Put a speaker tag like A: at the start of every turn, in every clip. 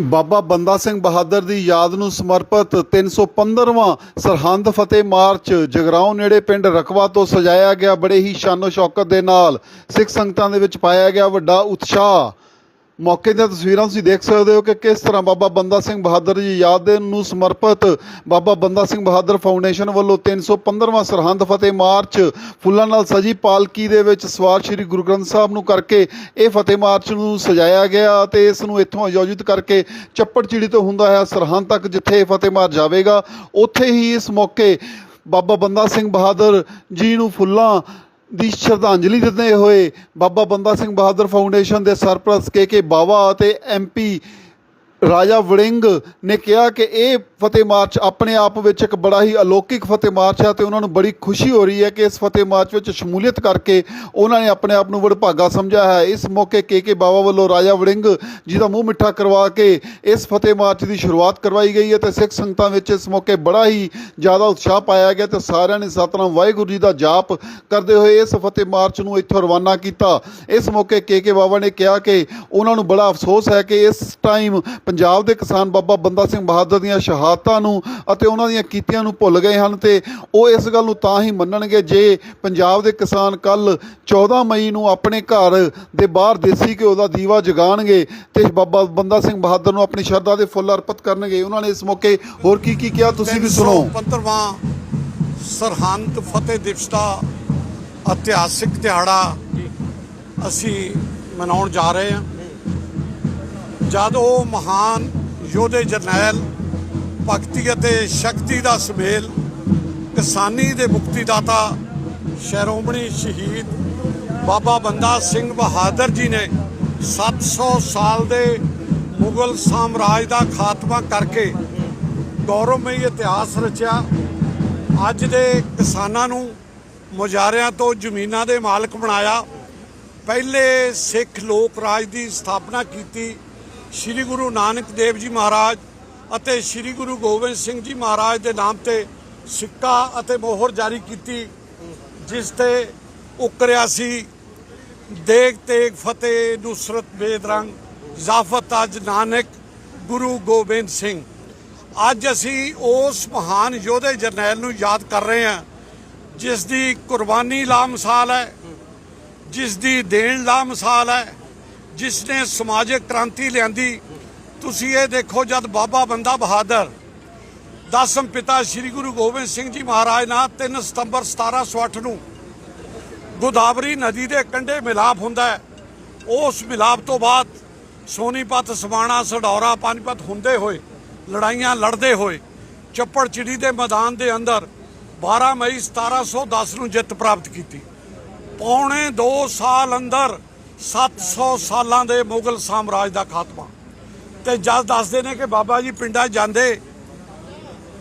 A: ਬਾਬਾ ਬੰਦਾ ਸਿੰਘ ਬਹਾਦਰ ਦੀ ਯਾਦ ਨੂੰ ਸਮਰਪਿਤ 315ਵਾਂ ਸਰਹੰਦ ਫਤਿਹ ਮਾਰਚ ਜਗਰਾਉਂ ਨੇੜੇ ਪਿੰਡ ਰਕਵਾ ਤੋਂ ਸਜਾਇਆ ਗਿਆ ਬੜੇ ਹੀ ਸ਼ਾਨੋ ਸ਼ੌਕਤ ਦੇ ਨਾਲ ਸਿੱਖ ਸੰਗਤਾਂ ਦੇ ਵਿੱਚ ਪਾਇਆ ਗਿਆ ਵੱਡਾ ਉਤਸ਼ਾਹ। ਮੌਕੇ ਦੀਆਂ ਤਸਵੀਰਾਂ ਤੁਸੀਂ ਦੇਖ ਸਕਦੇ ਹੋ ਕਿ ਕਿਸ ਤਰ੍ਹਾਂ ਬਾਬਾ ਬੰਦਾ ਸਿੰਘ ਬਹਾਦਰ ਜੀ ਯਾਦ ਨੂੰ ਸਮਰਪਿਤ ਬਾਬਾ ਬੰਦਾ ਸਿੰਘ ਬਹਾਦਰ ਫਾਊਂਡੇਸ਼ਨ ਵੱਲੋਂ 315ਵਾਂ ਸਰਹੰਦ ਫਤਿਹ ਮਾਰਚ ਫੁੱਲਾਂ ਨਾਲ ਸਜੀ ਪਾਲਕੀ ਦੇ ਵਿੱਚ ਸਵਾਰ ਸ੍ਰੀ ਗੁਰੂ ਗ੍ਰੰਥ ਸਾਹਿਬ ਨੂੰ ਕਰਕੇ ਇਹ ਫਤਿਹ ਮਾਰਚ ਨੂੰ ਸਜਾਇਆ ਗਿਆ ਤੇ ਇਸ ਨੂੰ ਇੱਥੋਂ ਆਯੋਜਿਤ ਕਰਕੇ ਚੱਪੜਚਿੜੀ ਤੋਂ ਹੁੰਦਾ ਹੈ ਸਰਹੰਦ ਤੱਕ ਜਿੱਥੇ ਇਹ ਫਤਿਹ ਮਾਰਚ ਜਾਵੇਗਾ, ਉੱਥੇ ਹੀ ਇਸ ਮੌਕੇ ਬਾਬਾ ਬੰਦਾ ਸਿੰਘ ਬਹਾਦਰ ਜੀ ਨੂੰ ਫੁੱਲਾਂ ਦੀ ਸ਼ਰਧਾਂਜਲੀ ਦਿੰਦੇ ਹੋਏ ਬਾਬਾ ਬੰਦਾ ਸਿੰਘ ਬਹਾਦਰ ਫਾਊਂਡੇਸ਼ਨ ਦੇ ਸਰਪ੍ਰਸਤ ਕੇ ਕੇ ਬਾਵਾ ਅਤੇ ਐਮਪੀ ਰਾਜਾ ਵੜਿੰਗ ਨੇ ਕਿਹਾ ਕਿ ਇਹ ਫਤਿਹ ਮਾਰਚ ਆਪਣੇ ਆਪ ਵਿੱਚ ਇੱਕ ਬੜਾ ਹੀ ਅਲੌਕਿਕ ਫਤਿਹ ਮਾਰਚ ਹੈ ਤੇ ਉਹਨਾਂ ਨੂੰ ਬੜੀ ਖੁਸ਼ੀ ਹੋ ਰਹੀ ਹੈ ਕਿ ਇਸ ਫਤਿਹ ਮਾਰਚ ਵਿੱਚ ਸ਼ਮੂਲੀਅਤ ਕਰਕੇ ਉਹਨਾਂ ਨੇ ਆਪਣੇ ਆਪ ਨੂੰ ਵਡਭਾਗਾ ਸਮਝਿਆ ਹੈ। ਇਸ ਮੌਕੇ ਕੇ ਬਾਵਾ ਵੱਲੋਂ ਰਾਜਾ ਵੜਿੰਗ ਜੀ ਦਾ ਮੂੰਹ ਮਿੱਠਾ ਕਰਵਾ ਕੇ ਇਸ ਫਤਿਹ ਮਾਰਚ ਦੀ ਸ਼ੁਰੂਆਤ ਕਰਵਾਈ ਗਈ ਹੈ ਤੇ ਸਿੱਖ ਸੰਗਤਾਂ ਵਿੱਚ ਇਸ ਮੌਕੇ ਬੜਾ ਹੀ ਜ਼ਿਆਦਾ ਉਤਸ਼ਾਹ ਪਾਇਆ ਗਿਆ ਤੇ ਸਾਰਿਆਂ ਨੇ ਸਤਨਾਮ ਵਾਹਿਗੁਰੂ ਜੀ ਦਾ ਜਾਪ ਕਰਦੇ ਹੋਏ ਇਸ ਫਤਿਹ ਮਾਰਚ ਨੂੰ ਇੱਥੋਂ ਰਵਾਨਾ ਕੀਤਾ। ਇਸ ਮੌਕੇ ਕੇ ਕੇ ਬਾਵਾ ਨੇ ਕਿਹਾ ਕਿ ਉਹਨਾਂ ਨੂੰ ਬੜਾ ਅਫਸੋਸ ਹੈ ਕਿ ਇਸ ਟਾਈਮ ਪੰਜਾਬ ਦੇ ਕਿਸਾਨ ਬਾਬਾ ਬੰਦਾ ਸਿੰਘ ਬਹਾਦਰ ਦੀਆਂ ਸ਼ਹਾਦਤਾਂ ਨੂੰ ਅਤੇ ਉਹਨਾਂ ਦੀਆਂ ਕੀਤੀਆਂ ਨੂੰ ਭੁੱਲ ਗਏ ਹਨ ਤੇ ਉਹ ਇਸ ਗੱਲ ਨੂੰ ਤਾਂ ਹੀ ਮੰਨਣਗੇ ਜੇ ਪੰਜਾਬ ਦੇ ਕਿਸਾਨ ਕੱਲ 14 ਮਈ ਨੂੰ ਆਪਣੇ ਘਰ ਦੇ ਬਾਹਰ ਦੇਸੀ ਘਿਓ ਦਾ ਦੀਵਾ ਜਗਾਣਗੇ ਤੇ ਬਾਬਾ ਬੰਦਾ ਸਿੰਘ ਬਹਾਦਰ ਨੂੰ ਆਪਣੀ ਸ਼ਰਧਾ ਦੇ ਫੁੱਲ ਅਰਪਿਤ ਕਰਨਗੇ। ਉਹਨਾਂ ਨੇ ਇਸ ਮੌਕੇ ਹੋਰ ਕੀ ਕੀ ਕਿਹਾ ਤੁਸੀਂ ਵੀ ਸੁਣੋ।
B: 15ਵਾਂ ਸਰਹੰਦ, ਫਤਿਹ ਦਿਵਸ ਦਾ ਇਤਿਹਾਸਿਕ ਦਿਹਾੜਾ ਅਸੀਂ ਮਨਾਉਣ ਜਾ ਰਹੇ ਹਾਂ। ਜਦ ਉਹ ਮਹਾਨ ਯੋਧੇ ਜਰਨੈਲ ਭਗਤੀ ਅਤੇ ਸ਼ਕਤੀ ਦਾ ਸੁਮੇਲ, ਕਿਸਾਨੀ ਦੇ ਮੁਕਤੀਦਾਤਾ ਸ਼੍ਰੋਮਣੀ ਸ਼ਹੀਦ ਬਾਬਾ ਬੰਦਾ ਸਿੰਘ ਬਹਾਦਰ ਜੀ ਨੇ 700 ਸਾਲ ਦੇ ਮੁਗਲ ਸਾਮਰਾਜ ਦਾ ਖਾਤਮਾ ਕਰਕੇ ਗੌਰਵਮਈ ਇਤਿਹਾਸ ਰਚਿਆ। ਅੱਜ ਦੇ ਕਿਸਾਨਾਂ ਨੂੰ ਮੁਜ਼ਾਰਿਆਂ ਤੋਂ ਜ਼ਮੀਨਾਂ ਦੇ ਮਾਲਕ ਬਣਾਇਆ। ਪਹਿਲੇ ਸਿੱਖ ਲੋਕ ਰਾਜ ਦੀ ਸਥਾਪਨਾ ਕੀਤੀ। ਸ੍ਰੀ ਗੁਰੂ ਨਾਨਕ ਦੇਵ ਜੀ ਮਹਾਰਾਜ ਅਤੇ ਸ੍ਰੀ ਗੁਰੂ ਗੋਬਿੰਦ ਸਿੰਘ ਜੀ ਮਹਾਰਾਜ ਦੇ ਨਾਮ ਤੇ ਸਿੱਕਾ ਅਤੇ ਮੋਹਰ ਜਾਰੀ ਕੀਤੀ, ਜਿਸ ਤੇ ਉਕਰਿਆ ਸੀ, ਦੇਗ ਤੇਗ ਫਤਿਹ ਨੁਸਰਤ ਬੇਦਰੰਗ ਜ਼ਾਫਤ ਅਜ ਨਾਨਕ, ਗੁਰੂ ਗੋਬਿੰਦ ਸਿੰਘ। ਅੱਜ ਅਸੀਂ ਉਸ ਮਹਾਨ ਯੋਧੇ ਜਰਨੈਲ ਨੂੰ ਯਾਦ ਕਰ ਰਹੇ ਹਾਂ, ਜਿਸ ਦੀ ਕੁਰਬਾਨੀ ਲਾਮਿਸਾਲ ਹੈ, ਜਿਸ ਦੀ ਦੇਣ ਲਾਮਿਸਾਲ ਹੈ ਜਿਸ ਨੇ ਸਮਾਜਿਕ ਕ੍ਰਾਂਤੀ ਲਿਆਂਦੀ, ਤੁਸੀਂ ਇਹ ਦੇਖੋ ਜਦ ਬਾਬਾ ਬੰਦਾ ਬਹਾਦਰ, ਦਸਮ ਪਿਤਾ ਸ੍ਰੀ ਗੁਰੂ ਗੋਬਿੰਦ ਸਿੰਘ ਜੀ ਮਹਾਰਾਜ ਨਾਲ 3 ਸਤੰਬਰ 1708 ਨੂੰ ਗੋਦਾਵਰੀ ਨਦੀ ਦੇ ਕੰਢੇ ਮਿਲਾਪ ਹੁੰਦਾ ਹੈ। ਉਸ ਮਿਲਾਪ ਤੋਂ ਬਾਅਦ ਸੋਨੀਪਤ, ਸਵਾਣਾ, ਸਡੌਰਾ, ਪਾਨੀਪਤ ਹੁੰਦੇ ਹੋਏ, ਲੜਾਈਆਂ ਲੜਦੇ ਹੋਏ, ਚੱਪੜ ਚਿੜੀ ਦੇ ਮੈਦਾਨ ਦੇ ਅੰਦਰ 12 ਮਈ 1710 ਨੂੰ ਜਿੱਤ ਪ੍ਰਾਪਤ ਕੀਤੀ। ਪੌਣੇ 2 ਸਾਲ ਅੰਦਰ 700 ਸਾਲਾਂ ਦੇ ਮੁਗਲ ਸਾਮਰਾਜ ਦਾ ਖਾਤਮਾ। ਤੇ ਜਦ ਦੱਸਦੇ ਨੇ ਕਿ ਬਾਬਾ ਜੀ ਪਿੰਡਾਂ ਜਾਂਦੇ,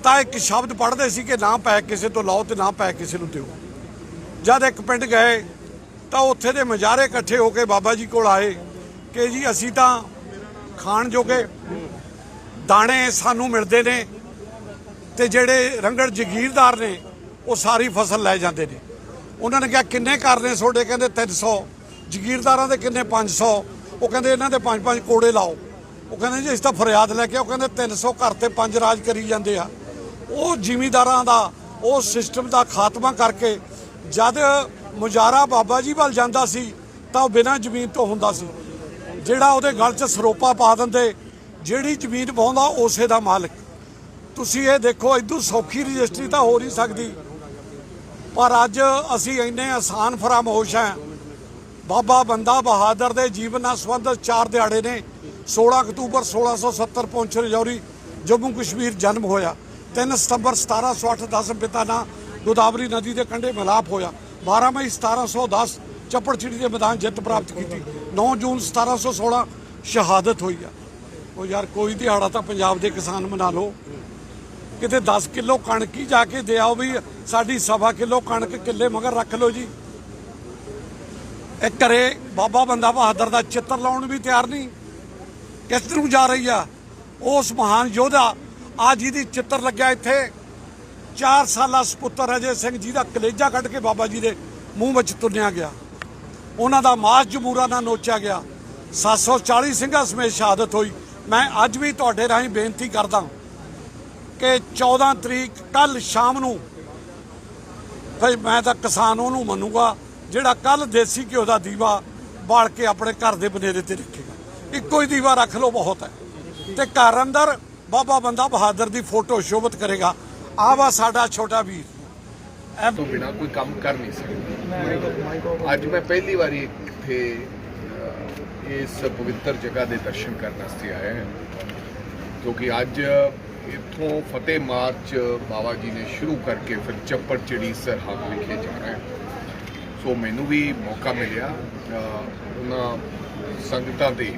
B: ਤਾਂ ਇੱਕ ਸ਼ਬਦ ਪੜ੍ਹਦੇ ਸੀ ਕਿ ਨਾ ਪੈ ਕਿਸੇ ਤੋਂ ਲਓ ਤੇ ਨਾ ਪੈ ਕਿਸੇ ਨੂੰ ਦਿਓ। ਜਦ ਇੱਕ ਪਿੰਡ ਗਏ, ਤਾਂ ਉੱਥੇ ਦੇ ਮਜਾਰੇ ਇਕੱਠੇ ਹੋ ਕੇ ਬਾਬਾ ਜੀ ਕੋਲ ਆਏ ਕਿ ਜੀ ਅਸੀਂ ਤਾਂ ਖਾਣ ਜੋਗੇ, ਦਾਣੇ ਸਾਨੂੰ ਮਿਲਦੇ ਨੇ ਤੇ ਜਿਹੜੇ ਰੰਗੜ ਜਗੀਰਦਾਰ ਨੇ, ਉਹ ਸਾਰੀ ਫਸਲ ਲੈ ਜਾਂਦੇ ਨੇ। ਉਹਨਾਂ ਨੇ ਕਿਹਾ, ਕਿੰਨੇ ਘਰ ਨੇ ਤੁਹਾਡੇ? ਕਹਿੰਦੇ 300 ਜਗੀਰਦਾਰਾਂ ਦੇ ਕਿੰਨੇ? 500 ਉਹ ਕਹਿੰਦੇ ਇਹਨਾਂ ਦੇ 5-5 ਕੋੜੇ ਲਾਓ। ਉਹ ਕਹਿੰਦੇ ਜੀ ਅਸੀਂ ਤਾਂ ਫਰਿਆਦ ਲੈ ਕੇ ਉਹ ਕਹਿੰਦੇ 300 ਘਰ ਤੇ ਪੰਜ ਰਾਜ ਕਰੀ ਜਾਂਦੇ ਆ। ਉਹ ਜ਼ਿਮੀਦਾਰਾਂ ਦਾ, ਉਹ ਸਿਸਟਮ ਦਾ ਖਾਤਮਾ ਕਰਕੇ ਜਦ ਮੁਜਾਰਾ ਬਾਬਾ ਜੀ ਵੱਲ ਜਾਂਦਾ ਸੀ, ਤਾਂ ਉਹ ਬਿਨਾਂ ਜ਼ਮੀਨ ਤੋਂ ਹੁੰਦਾ ਸੀ। ਜਿਹੜਾ ਉਹਦੇ ਗਲ 'ਚ ਸਰੋਪਾ ਪਾ ਦਿੰਦੇ, ਜਿਹੜੀ ਜ਼ਮੀਨ ਪਾਉਂਦਾ ਉਸੇ ਦਾ ਮਾਲਕ। ਤੁਸੀਂ ਇਹ ਦੇਖੋ, ਇਦੋਂ ਸੌਖੀ ਰਜਿਸਟਰੀ ਤਾਂ ਹੋ ਨਹੀਂ ਸਕਦੀ। ਪਰ ਅੱਜ ਅਸੀਂ ਇੰਨੇ ਆਸਾਨ ਫਰਾਮੋਸ਼ ਹਾਂ ਬਾਬਾ ਬੰਦਾ ਬਹਾਦਰ ਦੇ ਜੀਵਨ ਨਾਲ ਸੰਬੰਧਿਤ ਚਾਰ ਦਿਹਾੜੇ ਨੇ। 16 ਅਕਤੂਬਰ 1670 ਪਹੁੰਚ ਰਜੌਰੀ, ਜੰਮੂ ਕਸ਼ਮੀਰ ਜਨਮ ਹੋਇਆ। 3 ਸਤੰਬਰ 1708 ਦਸਮ ਪਿਤਾ ਨਾਲ ਗੋਦਾਵਰੀ ਨਦੀ ਦੇ ਕੰਢੇ ਮਿਲਾਪ ਹੋਇਆ। 12 ਮਈ 1710 ਚੱਪੜਚਿੜੀ ਦੇ ਮੈਦਾਨ ਜਿੱਤ ਪ੍ਰਾਪਤ ਕੀਤੀ। 9 ਜੂਨ 1716 ਸ਼ਹਾਦਤ ਹੋਈ ਆ। ਉਹ ਯਾਰ ਕੋਈ ਦਿਹਾੜਾ ਤਾਂ ਪੰਜਾਬ ਦੇ ਕਿਸਾਨ ਮਨਾ ਲਓ। ਕਿਤੇ 10 ਕਿਲੋ ਕਣਕ ਹੀ ਜਾ ਕੇ ਦੇ ਆਓ ਵੀ ਸਾਡੀ ਸਵਾ ਕਿਲੋ ਕਣਕ ਕਿੱਲੇ ਮਗਰ ਰੱਖ ਲਓ ਜੀ। ਇਹ ਘਰੇ ਬਾਬਾ ਬੰਦਾ ਬਹਾਦਰ ਦਾ ਚਿੱਤਰ ਲਾਉਣ ਨੂੰ ਵੀ ਤਿਆਰ ਨਹੀਂ। ਕਿਸ ਨੂੰ ਜਾ ਰਹੀ ਆ? ਉਸ ਮਹਾਨ ਯੋਧਾ ਆ ਜਿਹਦੀ ਚਿੱਤਰ ਲੱਗਿਆ ਇੱਥੇ। 4 ਸਾਲਾ ਸੁਪੁੱਤਰ ਅਜੇ ਸਿੰਘ ਜੀ ਦਾ ਕਲੇਜਾ ਕੱਢ ਕੇ ਬਾਬਾ ਜੀ ਦੇ ਮੂੰਹ ਵਿੱਚ ਤੁੰਨਿਆ ਗਿਆ। ਉਹਨਾਂ ਦਾ ਮਾਸ ਜਮੂਰਾ ਨਾਲ ਨੋਚਿਆ ਗਿਆ। 740 ਸਿੰਘਾਂ ਸਮੇਤ ਸ਼ਹਾਦਤ ਹੋਈ। ਮੈਂ ਅੱਜ ਵੀ ਤੁਹਾਡੇ ਰਾਹੀਂ ਬੇਨਤੀ ਕਰਦਾ ਕਿ 14 ਤਰੀਕ ਕੱਲ ਸ਼ਾਮ ਨੂੰ, ਫਿਰ ਮੈਂ ਤਾਂ ਕਿਸਾਨ ਉਹਨੂੰ ਮੰਨੂਗਾ। ਜਿਹੜਾ ਕੱਲ ਦੇਸੀ ਘਿਓ ਦਾ ਦੀਵਾ ਬਾਲ ਕੇ ਆਪਣੇ ਘਰ ਦੇ ਬਨੇਰੇ ਤੇ ਰੱਖੇਗਾ। ਇੱਕੋ ਹੀ ਦੀਵਾ ਰੱਖ ਲਓ, ਬਹੁਤ ਹੈ। ਤੇ ਘਰ ਅੰਦਰ ਬਾਬਾ ਬੰਦਾ ਬਹਾਦਰ ਦੀ ਫੋਟੋ ਸ਼ੋਭਤ ਕਰੇਗਾ। ਆਹ ਸਾਡਾ ਛੋਟਾ ਵੀਰ।
C: ਤੋਂ ਬਿਨਾ ਕੋਈ ਕੰਮ ਕਰ ਨਹੀਂ ਸਕਦਾ। ਅੱਜ ਮੈਂ ਪਹਿਲੀ ਵਾਰੀ ਇੱਥੇ ਇਸ ਪਵਿੱਤਰ ਜਗ੍ਹਾ ਦੇ ਦਰਸ਼ਨ ਕਰਨ ਵਾਸਤੇ ਆਇਆ ਹਾਂ। ਕਿਉਂਕਿ ਅੱਜ ਇੱਥੋਂ ਫਤਿਹ ਮਾਰਚ ਬਾਬਾ ਜੀ ਨੇ ਸ਼ੁਰੂ ਕਰਕੇ ਫਿਰ ਚੱਪੜ ਚਿੜੀ ਸਰਹੱਦ ਵਿਖੇ ਜਾਣਾ ਹੈ। ਸੋ ਮੈਨੂੰ ਵੀ ਮੌਕਾ ਮਿਲਿਆ ਉਹਨਾਂ ਸੰਗਤਾਂ ਦੇ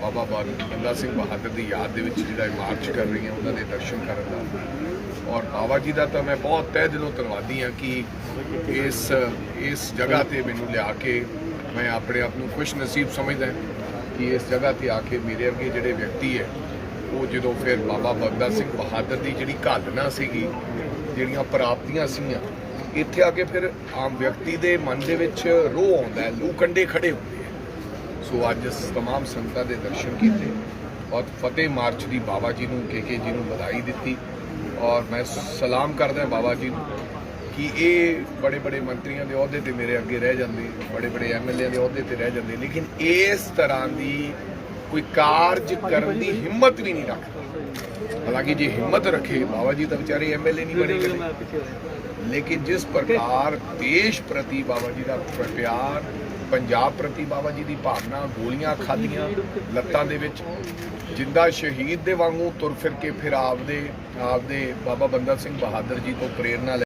C: ਬਾਬਾ ਬਾਲ ਬੰਦਾ ਸਿੰਘ ਬਹਾਦਰ ਦੀ ਯਾਦ ਦੇ ਵਿੱਚ ਜਿਹੜਾ ਮਾਰਚ ਕਰ ਰਹੀ ਹੈ ਉਹਨਾਂ ਦੇ ਦਰਸ਼ਨ ਕਰਨ ਦਾ। ਔਰ ਬਾਬਾ ਜੀ ਦਾ ਤਾਂ ਮੈਂ ਬਹੁਤ ਤਹਿ ਦਿਲੋਂ ਧੰਨਵਾਦੀ ਹਾਂ ਕਿ ਇਸ ਇਸ ਜਗ੍ਹਾ ਤੇ ਮੈਨੂੰ ਲਿਆ ਕੇ ਮੈਂ ਆਪਣੇ ਆਪ ਨੂੰ ਖੁਸ਼ ਨਸੀਬ ਸਮਝਦਾ ਕਿ ਇਸ ਜਗ੍ਹਾ ਤੇ ਆ ਕੇ ਮੇਰੇ ਅੱਗੇ ਜਿਹੜੇ ਵਿਅਕਤੀ ਹੈ, ਉਹ ਜਦੋਂ ਫਿਰ ਬਾਬਾ ਬੰਦਾ ਸਿੰਘ ਬਹਾਦਰ ਦੀ ਜਿਹੜੀ ਘਾਲਣਾ ਸੀਗੀ, ਜਿਹੜੀਆਂ ਪ੍ਰਾਪਤੀਆਂ ਸੀਗੀਆਂ ਇੱਥੇ ਆ ਕੇ ਫਿਰ ਆਮ ਵਿਅਕਤੀ ਦੇ ਮਨ ਦੇ ਵਿੱਚ ਰੋਹ ਆਉਂਦਾ ਹੈ ਲੂ ਕੰਡੇ ਖੜੇ ਹੁੰਦੇ ਆ ਸੋ ਅੱਜ ਇਸ तमाम ਸੰਗਤਾਂ ਦੇ ਦਰਸ਼ਨ ਕੀਤੇ ਔਰ ਫਤਿਹ ਮਾਰਚ ਦੀ ਬਾਬਾ ਜੀ ਨੂੰ ਕੇ ਜੀ ਨੂੰ ਵਧਾਈ ਦਿੱਤੀ ਔਰ ਮੈਂ ਸਲਾਮ ਕਰਦਾ ਬਾਬਾ ਜੀ ਨੂੰ ਕਿ ਇਹ ਬੜੇ ਬੜੇ ਮੰਤਰੀਆਂ ਦੇ ਅਹੁਦੇ ਤੇ ਮੇਰੇ ਅੱਗੇ ਰਹਿ ਜਾਂਦੇ ਬੜੇ ਬੜੇ ਐਮਐਲਏ ਦੇ ਅਹੁਦੇ ਤੇ ਰਹਿ ਜਾਂਦੇ ਲੇਕਿਨ ਇਸ ਤਰ੍ਹਾਂ ਦੀ ਕੋਈ ਕਾਰਜ ਕਰਨ ਦੀ ਹਿੰਮਤ ਵੀ ਨਹੀਂ ਰੱਖਦਾ ਹਾਲਾਂਕਿ ਜੇ ਹਿੰਮਤ ਰੱਖੇ ਬਾਬਾ ਜੀ ਤਾਂ ਵਿਚਾਰੇ ਐਮਐਲਏ ਨਹੀਂ ਬਣੇ ਕਦੇ ਲੇਕਿਨ ਜਿਸ ਪ੍ਰਕਾਰ ਦੇਸ਼ ਪ੍ਰਤੀ ਬਾਬਾ ਜੀ ਦਾ ਪਿਆਰ, ਪੰਜਾਬ ਪ੍ਰਤੀ ਬਾਬਾ ਜੀ ਦੀ ਭਾਵਨਾ, ਗੋਲੀਆਂ ਖਾਧੀਆਂ ਲੱਤਾਂ ਦੇ ਵਿੱਚ, ਜਿੰਦਾ ਸ਼ਹੀਦ ਦੇ ਵਾਂਗੂ ਤੁਰ ਫਿਰ ਕੇ ਫਿਰ ਆਪਦੇ ਆਪਦੇ ਬਾਬਾ ਬੰਦਾ ਸਿੰਘ ਬਹਾਦਰ ਜੀ ਤੋਂ ਪ੍ਰੇਰਨਾ ਲੈ